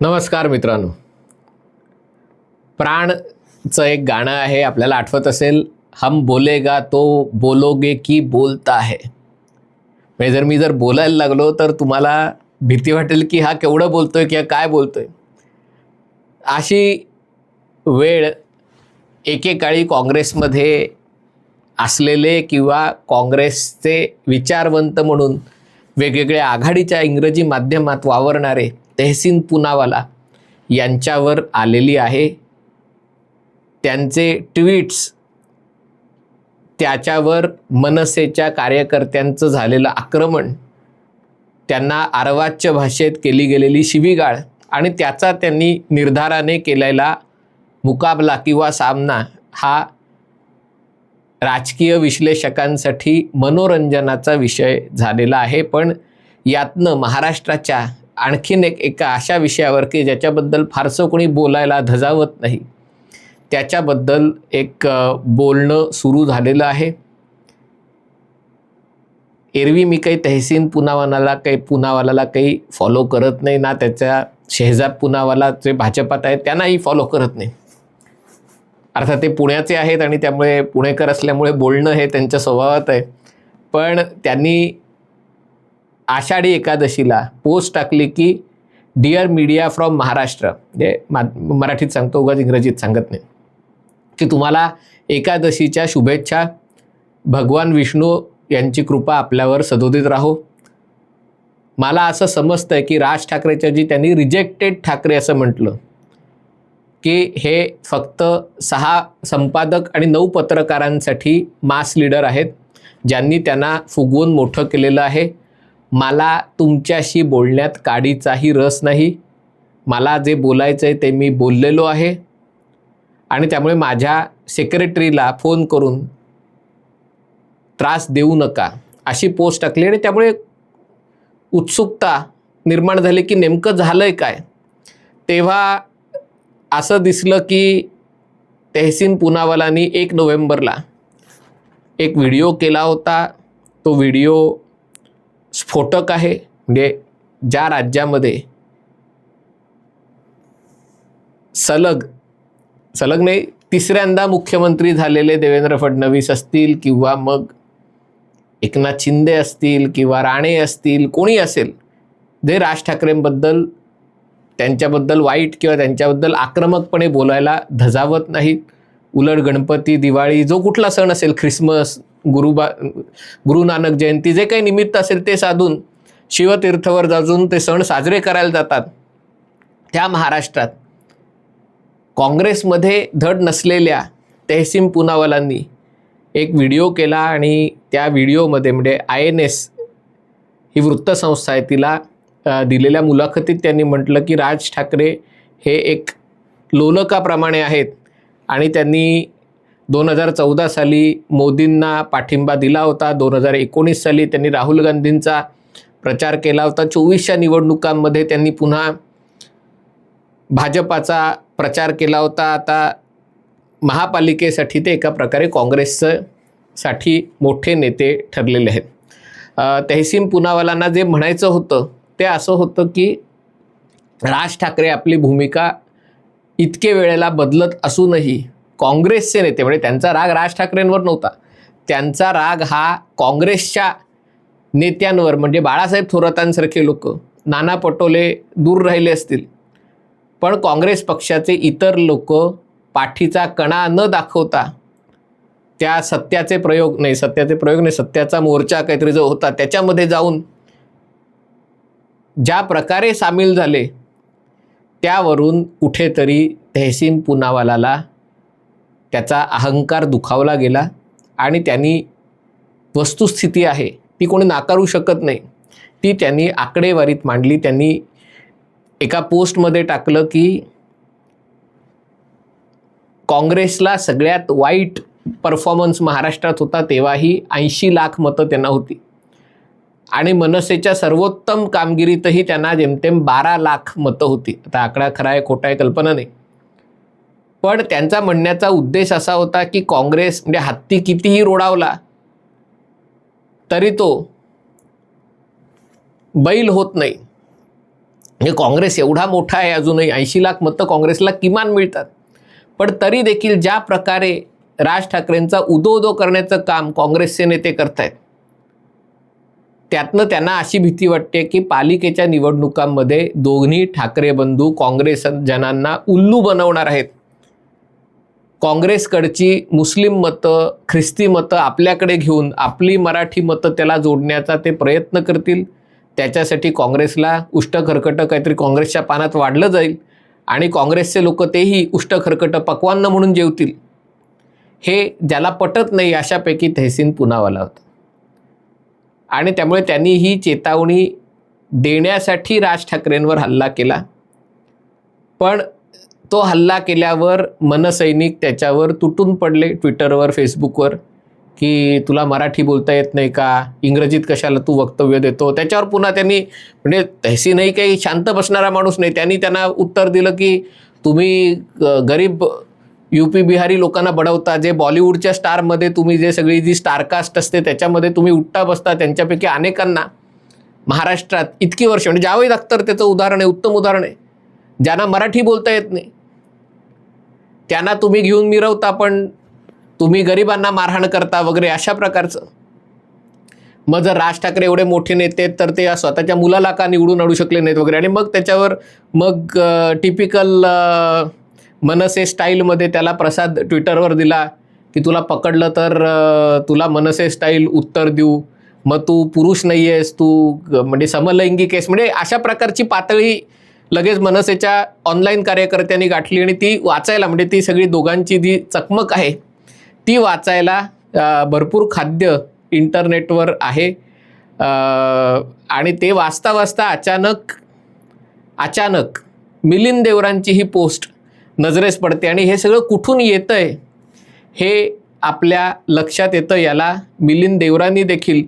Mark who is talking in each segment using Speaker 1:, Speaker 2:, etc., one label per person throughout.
Speaker 1: नमस्कार मित्रांनो. प्राणचं एक गाणं आहे आपल्याला आठवत असेल हम बोलेगा तो बोलोगे की बोलता है. म्हणजे जर मी जर बोलायला लागलो तर तुम्हाला भीती वाटेल की हा केवढं बोलतोय किंवा काय बोलतोय. अशी वेळ एकेकाळी काँग्रेसमध्ये असलेले किंवा काँग्रेसचे विचारवंत म्हणून वेगवेगळ्या आघाडीच्या इंग्रजी माध्यमात वावरणारे तेहसीन पुनावाला यांच्यावर आलेली आहे. त्यांचे ट्विट्स त्याच्यावर मनसेच्या कार्यकर्त्यांचं झालेलं आक्रमण त्यांना आरवाच्य भाषेत केली गेलेली शिवीगाळ आणि त्याचा त्यांनी निर्धाराने केलेला मुकाबला किंवा सामना हा राजकीय विश्लेषकांसाठी मनोरंजनाचा विषय झालेला आहे. पण यातनं महाराष्ट्राच्या आणखीन एक एका अशा विषयावर की ज्याच्याबद्दल फारसं कोणी बोलायला धजावत नाही. त्याच्याबद्दल एक बोलणं सुरू झालेलं आहे. एरवी मी काही तहसीन पुनावानाला काही पुनावालाला काही फॉलो करत नाही ना त्याच्या शेहजाब पुनावाला जे भाजपात आहेत त्यांनाही फॉलो करत नाही. अर्थात ते पुण्याचे आहेत आणि त्यामुळे पुणेकर असल्यामुळे बोलणं हे त्यांच्या स्वभावात आहे. पण त्यांनी आषाढी एकादशीला पोस्ट टाकली की डिअर मीडिया फ्रॉम महाराष्ट्र म्हणजे मा मराठीत सांगतो उगाच इंग्रजीत सांगत नाही. की तुम्हाला एकादशीच्या शुभेच्छा. भगवान विष्णू यांची कृपा आपल्यावर सदोदित राहो. मला असं समजतं आहे की राज ठाकरेच्या जी त्यांनी रिजेक्टेड ठाकरे असं म्हटलं की हे फक्त सहा संपादक आणि नऊ पत्रकारांसाठी मास लीडर आहेत ज्यांनी त्यांना फुगवून मोठं केलेलं आहे. मला तुमच्याशी बोलण्यात काडीचाही रस नाही. मला जे बोलायचं आहे ते मी बोललेलो आहे. आणि त्यामुळे माझ्या सेक्रेटरीला फोन करून त्रास देऊ नका अशी पोस्ट टाकली. आणि त्यामुळे उत्सुकता निर्माण झाली की नेमकं झालं आहे काय? तेव्हा असं दिसलं की तेहसीन पुनावालानी एक नोव्हेंबरला एक व्हिडिओ केला होता. तो व्हिडिओ स्फोटक आहे. म्हणजे ज्या राज्यामध्ये सलग सलग नाही तिसऱ्यांदा मुख्यमंत्री झालेले देवेंद्र फडणवीस असतील किंवा मग एकनाथ शिंदे असतील किंवा राणे असतील कोणी असेल जे राज ठाकरेंबद्दल त्यांच्याबद्दल वाईट किंवा त्यांच्याबद्दल आक्रमकपणे बोलायला धजावत नाहीत. उलट गणपती दिवाळी जो कुठला सण असेल ख्रिसमस गुरुबा गुरु नानक जयंती जे काही निमित्त असेल ते साधून शिवतीर्थवर जाजून ते सण साजरे करायला जातात. त्या महाराष्ट्रात काँग्रेसमध्ये धड नसलेल्या तहसीम पुनावालांनी एक व्हिडिओ केला आणि त्या व्हिडिओमध्ये म्हणजे आय एन एस ही वृत्तसंस्था आहे तिला दिलेल्या मुलाखतीत त्यांनी म्हटलं की राज ठाकरे हे एक लोलकाप्रमाणे आहेत आणि त्यांनी दोन हजार चौदा साली मोदींना पाठिंबा दिला होता. दोन हजार एकोणीस साली त्यांनी राहुल गांधींचा प्रचार केला होता. चोवीसच्या निवडणुकांमध्ये त्यांनी पुन्हा भाजपाचा प्रचार केला होता. आता महापालिकेसाठी ते एका प्रकारे काँग्रेसचं साठी मोठे नेते ठरलेले आहेत. तहसीम पुनावालांना जे म्हणायचं होतं ते असं होतं की राज ठाकरे आपली भूमिका इतके वेळेला बदलत असूनही काँग्रेसचे नेते म्हणजे त्यांचा राग राज ठाकरेंवर नव्हता. त्यांचा राग हा काँग्रेसच्या नेत्यांवर म्हणजे बाळासाहेब थोरातांसारखे लोक नाना पटोले दूर राहिले असतील. पण काँग्रेस पक्षाचे इतर लोक पाठीचा कणा न दाखवता त्या सत्याचे प्रयोग नाही सत्याचे प्रयोग नाही सत्याचा मोर्चा काहीतरी जो होता त्याच्यामध्ये जाऊन ज्या प्रकारे सामील झाले त्यावरून कुठेतरी तहसीन पुनावालाला त्याचा अहंकार दुखावला गेला आणि त्यांनी वस्तुस्थिती आहे ती कोणी नाकारू शकत नाही. ती त्यांनी आकडेवारीत मांडली. त्यांनी एका पोस्टमध्ये टाकलं की काँग्रेसला सगळ्यात वाईट परफॉर्मन्स महाराष्ट्रात होता तेव्हाही ऐंशी लाख मतं त्यांना होती. आणि मनसेच्या सर्वोत्तम कामगिरीतही त्यांना जेमतेम बारा लाख मतं होती. आता आकडा खरा आहे खोटा आहे कल्पना नाही. पण त्यांचा म्हणण्याचा उद्देश असा होता की काँग्रेस म्हणजे हत्ती कितीही रोडावला तरी तो बैल होत नाही. म्हणजे काँग्रेस एवढा मोठा आहे अजूनही ऐंशी लाख मतं काँग्रेसला किमान मिळतात. पण तरी देखील ज्या प्रकारे राज ठाकरेंचा उदो उदो करण्याचं काम काँग्रेसचे नेते करतायत त्यातनं त्यांना अशी भीती वाटते की पालिकेच्या निवडणुकांमध्ये दोन्ही ठाकरे बंधू काँग्रेस जनांना उल्लू बनवणार आहेत. काँग्रेसकडची मुस्लिम मतं ख्रिस्ती मतं आपल्याकडे घेऊन आपली मराठी मतं त्याला जोडण्याचा ते प्रयत्न करतील. त्याच्यासाठी काँग्रेसला उष्टखरकटं काहीतरी काँग्रेसच्या पानात वाढलं जाईल आणि काँग्रेसचे लोक तेही उष्टखरकटं पक्वान्न म्हणून जेवतील. हे ज्याला पटत नाही अशापैकी तहसीन पुनावाला होता. आणि त्यामुळे त्यांनी ही चेतावणी देण्यासाठी राज ठाकरेंवर हल्ला केला. पण तो हल्ला केल्यावर मनसैनिक त्याच्यावर तुटून पडले ट्विटरवर फेसबुकवर की तुला मराठी बोलता येत नाही का? इंग्रजीत कशाला तू वक्तव्य देतो? त्याच्यावर पुन्हा त्यांनी म्हणजे तहसी नाही काही शांत बसणारा माणूस नाही. त्यांनी त्यांना उत्तर दिलं की तुम्ही ग- गरीब यू पी बिहारी लोकांना बडवता जे बॉलिवूडच्या स्टारमध्ये तुम्ही जे सगळी जी स्टारकास्ट असते त्याच्यामध्ये तुम्ही उठता बसता त्यांच्यापैकी अनेकांना महाराष्ट्रात इतकी वर्ष म्हणजे जावेद अख्तर त्याचं उदाहरण आहे उत्तम उदाहरण आहे ज्यांना मराठी बोलता येत नाही त्यांना तुम्ही घेऊन मिरवता पण तुम्ही गरिबांना मारहाण करता वगैरे अशा प्रकारचं. मग जर राज ठाकरे एवढे मोठे नेते तर ते स्वतःच्या मुलाला का निवडून आणू शकले नाहीत वगैरे? आणि मग त्याच्यावर मग टिपिकल मनसे स्टाईलमध्ये त्याला प्रसाद ट्विटरवर दिला की तुला पकडलं तर तुला मनसे स्टाईल उत्तर देऊ. मग तू पुरुष नाही आहेस तू ग- म्हणजे समलैंगिक आहेस. म्हणजे अशा प्रकारची पातळी लगेच मनसेच्या ऑनलाईन कार्यकर्त्यांनी गाठली आणि ती वाचायला म्हणजे ती सगळी दोघांची जी चकमक आहे ती वाचायला भरपूर खाद्य इंटरनेटवर आहे. आणि ते वाचता वाचता अचानक अचानक मिलिंद देवरांची ही पोस्ट नजरेस पडते आणि हे सगळं कुठून येतं आहे हे आपल्या लक्षात येतं. याला मिलिंद देवरांनी देखील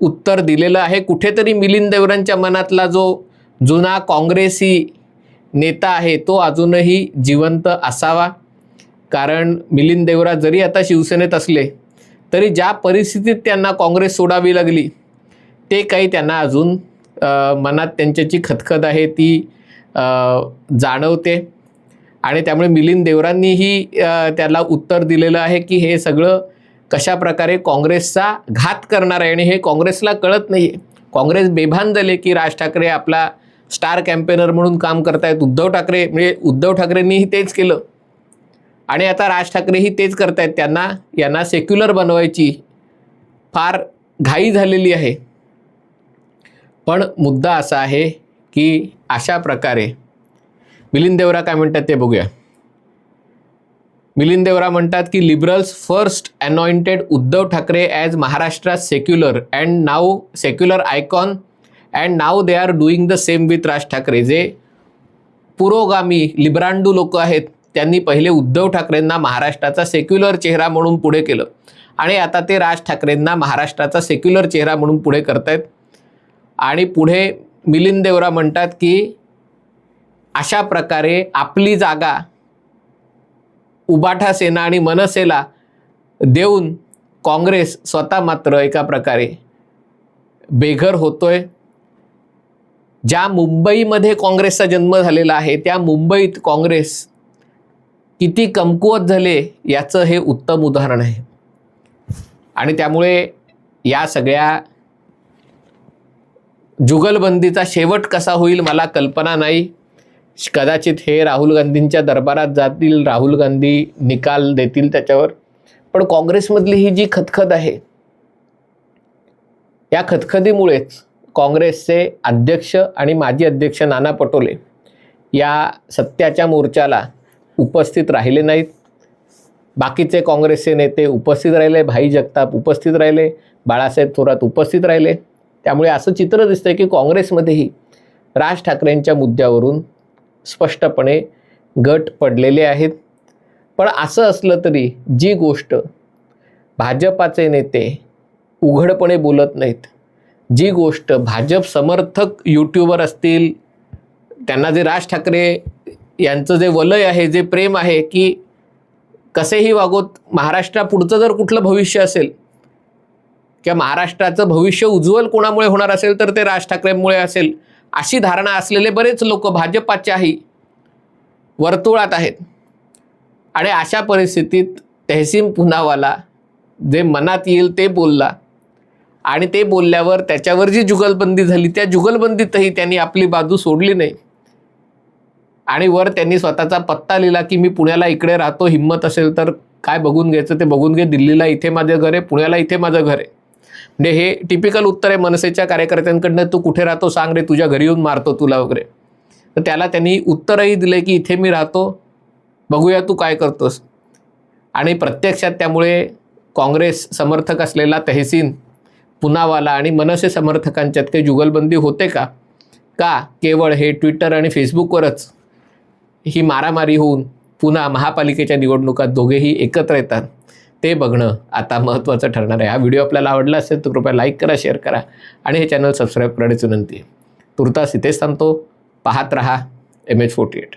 Speaker 1: उत्तर दिलेलं आहे. कुठेतरी मिलिंद देवरांच्या मनातला जो जुना काँग्रेसी नेता आहे तो अजूनही जिवंत असावा. कारण मिलिंद देवरा जरी आता शिवसेनेत असले तरी ज्या परिस्थितीत त्यांना काँग्रेस सोडावी लागली ते काही त्यांना अजून मनात त्यांच्याची खतखत आहे ती जाणवते. आणि त्यामुळे मिलिंद देवरांनीही त्याला उत्तर दिलेलं आहे की हे सगळं कशा प्रकारे काँग्रेसचा घात करणार आहे आणि हे काँग्रेसला कळत नाही आहे काँग्रेस बेभान झाले की राज ठाकरे आपला स्टार कॅम्पेनर म्हणून काम करतायत. उद्धव ठाकरे म्हणजे उद्धव ठाकरेंनीही तेच केलं. आणि आता राज ठाकरेही तेच करतायत. त्यांना यांना सेक्युलर बनवायची फार घाई झालेली आहे. पण मुद्दा असा आहे की अशा प्रकारे मिलिंद देवरा काय म्हणतात ते बघूया. मिलिंद देवरा म्हणतात की liberals first anointed Uddhav Thackeray as महाराष्ट्रात secular and now secular icon and now they are doing the same with Raj Thackeray जे पुरोगामी लिब्रांडू लोक आहेत त्यांनी पहिले उद्धव ठाकरेंना महाराष्ट्राचा सेक्युलर चेहरा म्हणून पुढे केलं. आणि आता ते राज ठाकरेंना महाराष्ट्राचा सेक्युलर चेहरा म्हणून पुढे करतायत. आणि पुढे मिलिंद देवरा म्हणतात की अशा प्रकारे आपली जागा उबाठा सेना आणि मनसेला देऊन काँग्रेस स्वतः मात्र एका प्रकारे बेघर होतोय. ज्या मुंबईमध्ये काँग्रेसचा जन्म झालेला आहे त्या मुंबईत काँग्रेस किती कमकुवत झाले याचं हे उत्तम उदाहरण आहे. आणि त्यामुळे या सगळ्या जुगलबंदीचा शेवट कसा होईल मला कल्पना नाही. कदाचित हे राहुल गांधींच्या दरबारात जातील राहुल गांधी निकाल देतील त्याच्यावर. पण काँग्रेसमधली ही जी खतखत आहे या खतखतीमुळेच काँग्रेसचे अध्यक्ष आणि माजी अध्यक्ष नाना पटोले या सत्याच्या मोर्चाला उपस्थित राहिले नाहीत. बाकीचे काँग्रेसचे नेते उपस्थित राहिले भाई जगताप उपस्थित राहिले बाळासाहेब थोरात उपस्थित राहिले. त्यामुळे असं चित्र दिसतंय की काँग्रेसमध्येही राज ठाकरेंच्या मुद्द्यावरून स्पष्टपणे गट पडलेले आहेत. पण असं असलं तरी जी गोष्ट भाजपाचे नेते उघडपणे बोलत नाहीत जी गोष्ट भाजप समर्थक यूट्यूबर असतील त्यांना जे राज ठाकरे यांचं जे वलय आहे जे प्रेम आहे की कसेही वागोत महाराष्ट्रापुढचं जर कुठलं भविष्य असेल किंवा महाराष्ट्राचं भविष्य उज्ज्वल कोणामुळे होणार असेल तर ते राज ठाकरेंमुळे असेल. अशी धारणा असलेले बरेच लोक भाजपाच्याही वर्तुळात आहेत. आणि अशा परिस्थितीत तहसीम पुनावाला जे मनात येईल ते बोलला. आणि ते बोलल्यावर त्याच्यावर जी जुगलबंदी झाली त्या जुगलबंदीतही त्यांनी आपली बाजू सोडली नाही. आणि वर त्यांनी स्वतःचा पत्ता लिहिला की मी पुण्याला इकडे राहतो हिंमत असेल तर काय बघून घ्यायचं ते बघून घे दिल्लीला इथे माझं घर आहे पुण्याला इथे माझं घर आहे. म्हणजे हे टिपिकल उत्तर आहे मनसेच्या कार्यकर्त्यांकडनं. तू कुठे राहतो सांग रे तुझ्या घरी येऊन मारतो तुला वगैरे. तर त्याला त्यांनी उत्तरही दिले की इथे मी राहतो बघूया तू काय करतोस. आणि प्रत्यक्षात त्यामुळे काँग्रेस समर्थक असलेला तहसीन पुनावाला आणि मनसे समर्थकांच्यात काही जुगलबंदी होते का? का? केवळ हे ट्विटर आणि फेसबुकवरच ही मारामारी होऊन पुन्हा महापालिकेच्या निवडणुकात दोघेही एकत्र येतात. ते बघणं आता महत्त्वाचं ठरणार आहे. हा व्हिडिओ आपल्याला आवडला असेल तर कृपया लाईक करा शेअर करा आणि हे चॅनल सबस्क्राईब करण्याची विनंती आहे. तुर्तास इथेच थांबतो. पाहत रहा एम एच फोर्टी एट